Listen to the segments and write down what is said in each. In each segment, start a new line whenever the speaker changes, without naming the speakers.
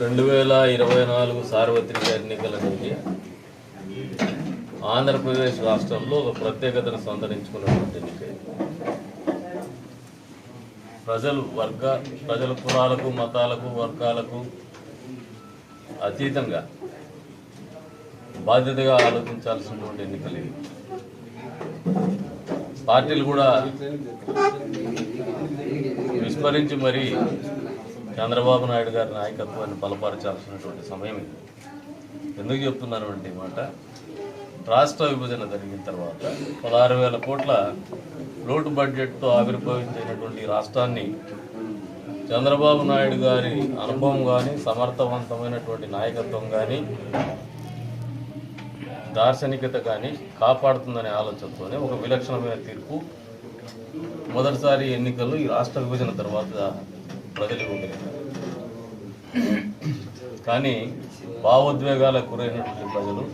రెండు వేల ఇరవై నాలుగు సార్వత్రిక ఎన్నికల నుంచి ఆంధ్రప్రదేశ్ రాష్ట్రంలో ఒక ప్రత్యేకతను సంతరించుకున్నటువంటి ఎన్నిక ప్రజలు వర్గ ప్రజల కులాలకు మతాలకు వర్గాలకు అతీతంగా బాధ్యతగా ఆలోచించాల్సినటువంటి ఎన్నికలు ఇవి. పార్టీలు కూడా విస్మరించి మరీ చంద్రబాబు నాయుడు గారి నాయకత్వాన్ని బలపరచాల్సినటువంటి సమయం ఇది. ఎందుకు చెప్తున్నాను అంటే మాట? రాష్ట్ర విభజన జరిగిన తర్వాత పదహారు వేల కోట్ల లోటు బడ్జెట్తో ఆవిర్భవించినటువంటి రాష్ట్రాన్ని చంద్రబాబు నాయుడు గారి అనుభవం కానీ సమర్థవంతమైనటువంటి నాయకత్వం కానీ దార్శనికత కానీ కాపాడుతుందనే ఆలోచనతోనే ఒక విలక్షణమైన తీర్పు మొదటిసారి ఎన్నికల్లో ఈ రాష్ట్ర విభజన తర్వాత ప్రజలు ఇవ్వగలిగారు కానీ భావోద్వేగాలకు గురైనటువంటి ప్రజలు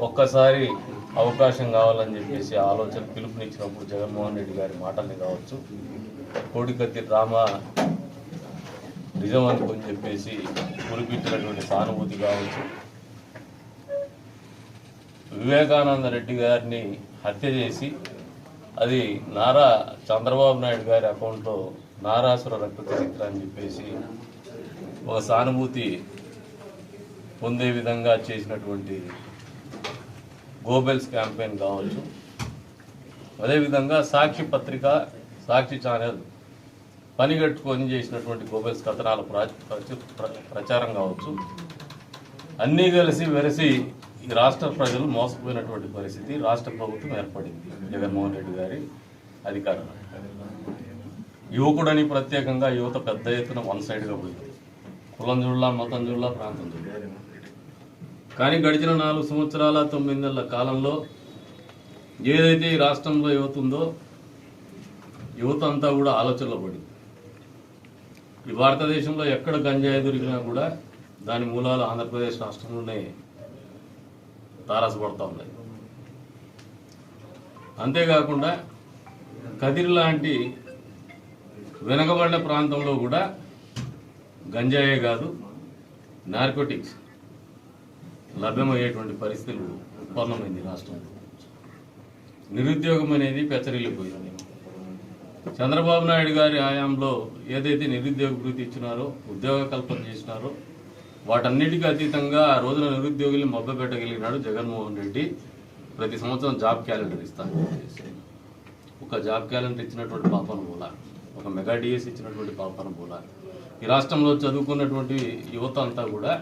ఒక్కసారి అవకాశం కావాలని చెప్పేసి ఆలోచన పిలుపునిచ్చినప్పుడు జగన్మోహన్ రెడ్డి గారి మాటల్ని కావచ్చు కోడికత్తి డ్రామా నిజం అనుకుని చెప్పేసి కురిపించినటువంటి సానుభూతి కావచ్చు వివేకానంద రెడ్డి గారిని హత్య చేసి అది నారా చంద్రబాబు నాయుడు గారి అకౌంట్లో నారాసుర రక్త చరిత్ర అని చెప్పేసి ఒక సానుభూతి పొందే విధంగా చేసినటువంటి గోబెల్స్ క్యాంపెయిన్ కావచ్చు. అదేవిధంగా సాక్షి పత్రిక సాక్షి ఛానల్ పనిగట్టుకొని చేసినటువంటి గోబెల్స్ కథనాల ప్రచు- ప్ర- ప్రచారం కావచ్చు. అన్నీ కలిసి వెరసి ఈ రాష్ట్ర ప్రజలు మోసపోయినటువంటి పరిస్థితి రాష్ట్ర ప్రభుత్వం ఏర్పడింది. జగన్మోహన్ రెడ్డి గారి అధికారంలో. యువకుడని ప్రత్యేకంగా యువత పెద్ద ఎత్తున వన్ సైడ్గా పోయింది. కులం చూడలా మతం చూడలా ప్రాంతం చూడలా. కానీ గడిచిన నాలుగు సంవత్సరాల తొమ్మిది నెలల కాలంలో ఏదైతే ఈ రాష్ట్రంలో యువత ఉందో యువత అంతా కూడా ఆలోచనలో పడింది. ఈ భారతదేశంలో ఎక్కడ గంజాయి దొరికినా కూడా దాని మూలాలు ఆంధ్రప్రదేశ్ రాష్ట్రంలోనే తారసపడతా ఉన్నాయి. అంతేకాకుండా కదిరి లాంటి వెనకబడిన ప్రాంతంలో కూడా గంజాయే కాదు నార్కోటిక్స్ లభ్యమయ్యేటువంటి పరిస్థితులు ఉత్పన్నమైంది రాష్ట్రంలో. నిరుద్యోగం అనేది పెచ్చరిల్లిపోయింది. చంద్రబాబు నాయుడు గారి హయాంలో ఏదైతే నిరుద్యోగ వృత్తి ఇచ్చినారో ఉద్యోగ కల్పన చేసినారో వాటన్నిటికీ అతీతంగా ఆ రోజున నిరుద్యోగుల్ని మభ్యపెట్టగలిగినాడు జగన్మోహన్ రెడ్డి. ప్రతి సంవత్సరం జాబ్ క్యాలెండర్ ఇస్తాను ఒక జాబ్ క్యాలెండర్ ఇచ్చినటువంటి పాపను కూడా ఒక మెగా డిఎస్ ఇచ్చినటువంటి పాపన బోలాలి ఈ రాష్ట్రంలో చదువుకున్నటువంటి యువత అంతా కూడా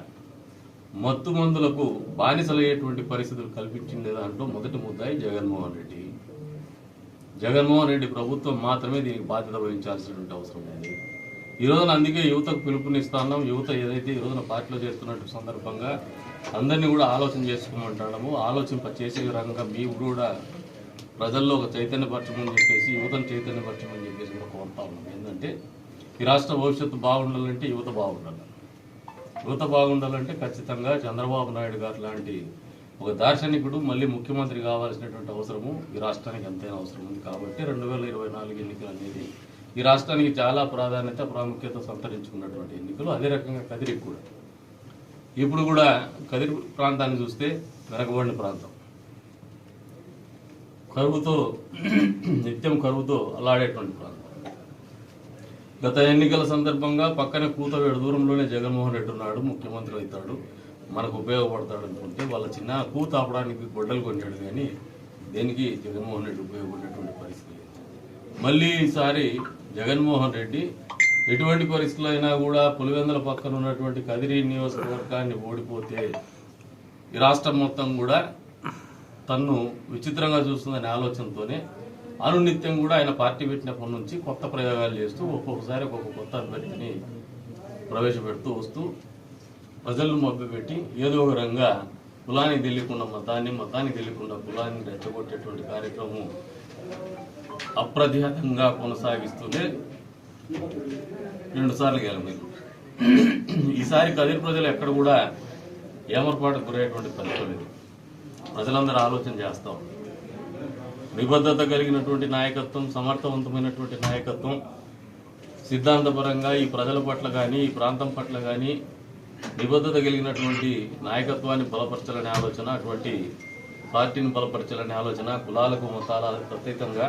మత్తు మందులకు బానిసలయ్యేటువంటి పరిస్థితులు కల్పించింది దాంట్లో మొదటి ముద్దాయి జగన్మోహన్ రెడ్డి. జగన్మోహన్ రెడ్డి ప్రభుత్వం మాత్రమే దీనికి బాధ్యత వహించాల్సినటువంటి అవసరం ఉంది. ఈ రోజున అందుకే యువతకు పిలుపునిస్తున్నాం యువత ఏదైతే ఈ రోజున పార్టీలో చేస్తున్నట్టు సందర్భంగా అందరినీ కూడా ఆలోచన చేసుకోమంటాము ఆలోచింప చేసే విధంగా మీరు కూడా ప్రజల్లో ఒక చైతన్యపరచమని చెప్పేసి యువతను చైతన్యపరచమని చెప్పేసి కూడా కోరుతా ఉన్నాం ఏంటంటే ఈ రాష్ట్ర భవిష్యత్తు బాగుండాలంటే యువత బాగుండాలి. యువత బాగుండాలంటే ఖచ్చితంగా చంద్రబాబు నాయుడు గారు లాంటి ఒక దార్శనికుడు మళ్ళీ ముఖ్యమంత్రి కావాల్సినటువంటి అవసరము ఈ రాష్ట్రానికి ఎంతైనా అవసరం ఉంది. కాబట్టి రెండు వేల ఇరవై నాలుగు ఎన్నికలు అనేది ఈ రాష్ట్రానికి చాలా ప్రాధాన్యత ప్రాముఖ్యత సంతరించుకున్నటువంటి ఎన్నికలు. అదే రకంగా కదిరికి కూడా ఇప్పుడు కూడా కదిరి ప్రాంతాన్ని చూస్తే వెనకబడిన ప్రాంతం. కరువుతో నిత్యం కరువుతో అలాడేటువంటి ప్రాంతం గత ఎన్నికల సందర్భంగా పక్కన కూతవేడు దూరంలోనే జగన్మోహన్ రెడ్డి ఉన్నాడు ముఖ్యమంత్రి అవుతాడు మనకు ఉపయోగపడతాడు అనుకుంటే వాళ్ళ చిన్న కూత ఆపడానికి గొడ్డలు కొన్నాడు కానీ దేనికి జగన్మోహన్ రెడ్డి ఉపయోగపడేటువంటి పరిస్థితి మళ్ళీ ఈసారి జగన్మోహన్ రెడ్డి ఎటువంటి పరిస్థితులు అయినా కూడా పులివెందుల పక్కన ఉన్నటువంటి కదిరి నియోజకవర్గాన్ని ఓడిపోతే ఈ రాష్ట్రం మొత్తం కూడా తన్ను విచిత్రంగా చూస్తుందనే ఆలోచనతోనే అనునిత్యం కూడా ఆయన పార్టీ పెట్టినప్పటి నుంచి కొత్త ప్రయోగాలు చేస్తూ ఒక్కొక్కసారి ఒక్కొక్క కొత్త అభ్యర్థిని ప్రవేశపెడుతూ వస్తూ ప్రజలను మభ్యపెట్టి ఏదో ఒక రంగా కులానికి తెలియకుండా మతాన్ని మతానికి తెలియకుండా కులాన్ని రెచ్చగొట్టేటువంటి కార్యక్రమం అప్రతిహతంగా కొనసాగిస్తూనే రెండుసార్లు సార్లు ఈసారి కదిరి ప్రజలు ఎక్కడ కూడా ఏమర్పాటు గురయ్యేటువంటి పరిస్థితి లేదు. ప్రజలందరూ ఆలోచన చేస్తాం నిబద్ధత కలిగినటువంటి నాయకత్వం సమర్థవంతమైనటువంటి నాయకత్వం సిద్ధాంతపరంగా ఈ ప్రజల పట్ల కానీ ఈ ప్రాంతం పట్ల కానీ నిబద్ధత కలిగినటువంటి నాయకత్వాన్ని బలపరచాలనే ఆలోచన అటువంటి పార్టీని బలపరచాలనే ఆలోచన కులాలకు మతాల అతీతంగా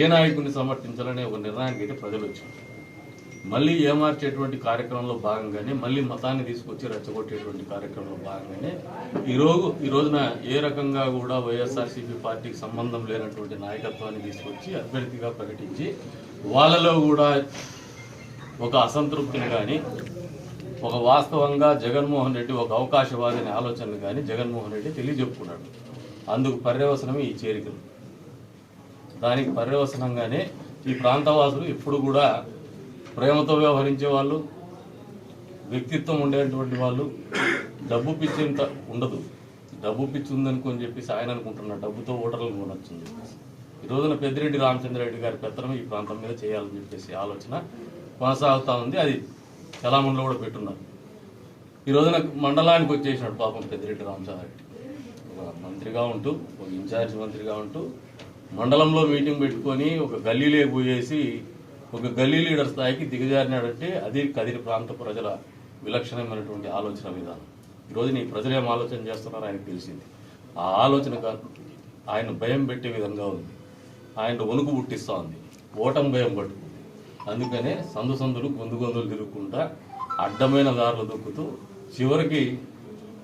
ఏ నాయకుడిని సమర్థించాలనే ఒక నిర్ణయానికి అయితే ప్రజలు వచ్చారు. మళ్ళీ ఏమార్చేటువంటి కార్యక్రమంలో భాగంగానే మళ్ళీ మతాన్ని తీసుకొచ్చి రెచ్చగొట్టేటువంటి కార్యక్రమంలో భాగంగానే ఈరోజు ఈ రోజున ఏ రకంగా కూడా వైఎస్ఆర్సీపీ పార్టీకి సంబంధం లేనటువంటి నాయకత్వాన్ని తీసుకొచ్చి అభ్యర్థిగా ప్రకటించి వాళ్ళలో కూడా ఒక అసంతృప్తిని కానీ ఒక వాస్తవంగా జగన్మోహన్ రెడ్డి ఒక అవకాశవాది అనే ఆలోచనలు కానీ జగన్మోహన్ రెడ్డి తెలియజెప్పుకున్నాడు. అందుకు పర్యవసనమే ఈ చేరికలు. దానికి పర్యవసనంగానే ఈ ప్రాంతవాసులు ఎప్పుడు కూడా ప్రేమతో వ్యవహరించే వాళ్ళు వ్యక్తిత్వం ఉండేటువంటి వాళ్ళు డబ్బు పిచ్చి ఇంత ఉండదు. డబ్బు పిచ్చి ఉందనుకొని చెప్పేసి ఆయన అనుకుంటున్నారు డబ్బుతో ఓటర్లు కొనొచ్చింది ఈ రోజున పెద్దిరెడ్డి రామచంద్రరెడ్డి గారి పెత్తనం ఈ ప్రాంతం మీద చేయాలని చెప్పేసి ఆలోచన కొనసాగుతా ఉంది. అది చలామణిలో కూడా పెట్టున్నారు. ఈ రోజున మండలానికి వచ్చేసినాడు పాపం పెద్దిరెడ్డి రామచంద్రరెడ్డి. ఒక మంత్రిగా ఉంటూ ఒక ఇన్ఛార్జ్ మంత్రిగా ఉంటూ మండలంలో మీటింగ్ పెట్టుకొని ఒక గల్లీలే పోయేసి ఒక గల్లీ లీడర్ స్థాయికి దిగజారినాడంటే అది కదిరి ప్రాంత ప్రజల విలక్షణమైనటువంటి ఆలోచన విధానం. ఈరోజు నీ ప్రజలు ఏం ఆలోచన చేస్తున్నారో ఆయనకు తెలిసింది. ఆ ఆలోచన ఆయన భయం పెట్టే విధంగా ఉంది. ఆయన వణుకు పుట్టిస్తూ ఉంది. ఓటం భయం పట్టుకుంది. అందుకనే సందు సందులు గొంతు గొంతులు తిరుగుకుంటా అడ్డమైన దారులు దొక్కుతూ చివరికి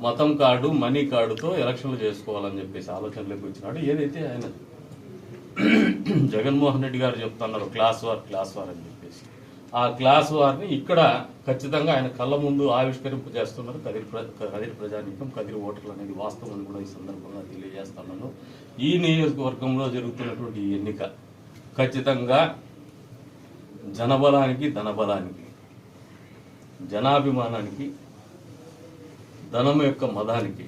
మతం కార్డు మనీ కార్డుతో ఎలక్షన్లు చేసుకోవాలని చెప్పేసి ఆలోచనలోకి వచ్చినాడు. ఏదైతే ఆయన జగన్మోహన్ రెడ్డి గారు చెప్తున్నారు క్లాస్ వార్ క్లాస్ వార్ అని చెప్పేసి. ఆ క్లాస్ వార్ని ఇక్కడ ఖచ్చితంగా ఆయన కళ్ళ ముందు ఆవిష్కరింపు చేస్తున్నారు. కదిరి కదిరి ప్రజానీకం కదిరి ఓటర్లు అనేది వాస్తవం అని కూడా ఈ సందర్భంగా తెలియజేస్తున్నాను. ఈ నియోజకవర్గంలో జరుగుతున్నటువంటి ఈ ఎన్నిక ఖచ్చితంగా జనబలానికి ధనబలానికి జనాభిమానానికి ధనం యొక్క మదానికి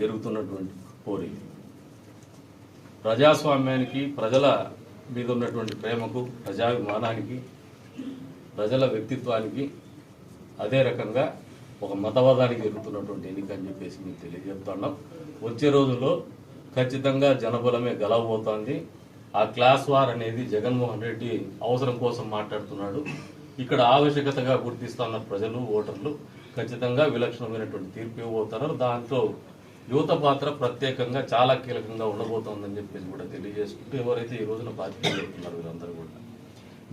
జరుగుతున్నటువంటి పోరీ ప్రజాస్వామ్యానికి ప్రజల మీద ఉన్నటువంటి ప్రేమకు ప్రజాభిమానానికి ప్రజల వ్యక్తిత్వానికి అదే రకంగా ఒక మతవాదానికి జరుగుతున్నటువంటి ఎన్నిక అని చెప్పేసి మేము తెలియజెప్తున్నాం వచ్చే రోజుల్లో ఖచ్చితంగా జనబలమే గెలవబోతోంది. ఆ క్లాస్ వార్ అనేది జగన్మోహన్ రెడ్డి అవసరం కోసం మాట్లాడుతున్నాడు. ఇక్కడ ఆవశ్యకతగా గుర్తిస్తున్న ప్రజలు ఓటర్లు ఖచ్చితంగా విలక్షణమైనటువంటి తీర్పు ఇవ్వబోతున్నారు దాంట్లో యువత పాత్ర ప్రత్యేకంగా చాలా కీలకంగా ఉండబోతోందని చెప్పేసి కూడా తెలియజేసుకుంటూ ఎవరైతే ఈ రోజున బాధ్యత చెప్తున్నారు వీరందరూ కూడా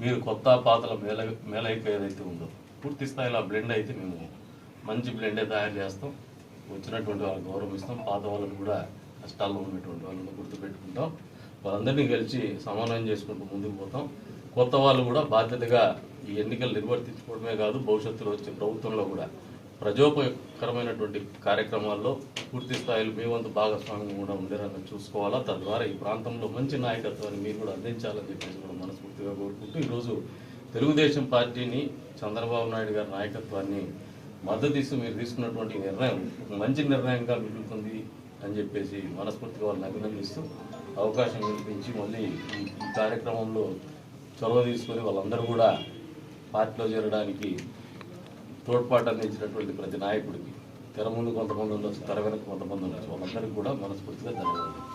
మీరు కొత్త పాతల మేల మేలైక ఏదైతే ఉందో పూర్తి స్థాయిలో బ్లెండ్ అయితే మేము మంచి బ్లెండే తయారు చేస్తాం. వచ్చినటువంటి వాళ్ళకి గౌరవిస్తాం. పాత వాళ్ళని కూడా కష్టాల్లో ఉన్నటువంటి వాళ్ళని గుర్తుపెట్టుకుంటాం. వాళ్ళందరినీ కలిసి సమన్వయం చేసుకుంటూ ముందుకు పోతాం. కొత్త వాళ్ళు కూడా బాధ్యతగా ఈ ఎన్నికలు నిర్వర్తించుకోవడమే కాదు భవిష్యత్తులో వచ్చే ప్రభుత్వంలో కూడా ప్రజోపకరమైనటువంటి కార్యక్రమాల్లో పూర్తి స్థాయిలో మీ వంతు భాగస్వామ్యం కూడా ఉండేలా చూసుకోవాలా? తద్వారా ఈ ప్రాంతంలో మంచి నాయకత్వాన్ని మీరు కూడా అందించాలని చెప్పేసి కూడా మనస్ఫూర్తిగా కోరుకుంటూ ఈరోజు తెలుగుదేశం పార్టీని చంద్రబాబు నాయుడు గారి నాయకత్వాన్ని మద్దతు ఇస్తూ మీరు తీసుకున్నటువంటి నిర్ణయం మంచి నిర్ణయంగా మిగులుతుంది అని చెప్పేసి మనస్ఫూర్తిగా వాళ్ళని అభినందిస్తూ అవకాశం కల్పించి మళ్ళీ ఈ కార్యక్రమంలో చొరవ తీసుకొని వాళ్ళందరూ కూడా పార్టీలో చేరడానికి తోడ్పాటు అందించినటువంటి ప్రతి నాయకుడికి తెర ముందు కొంతమంది ఉండొచ్చు తెర వెనక కొంతమంది ఉండొచ్చు వాళ్ళందరికీ కూడా మనస్ఫూర్తిగా ధన్యవాదాలు.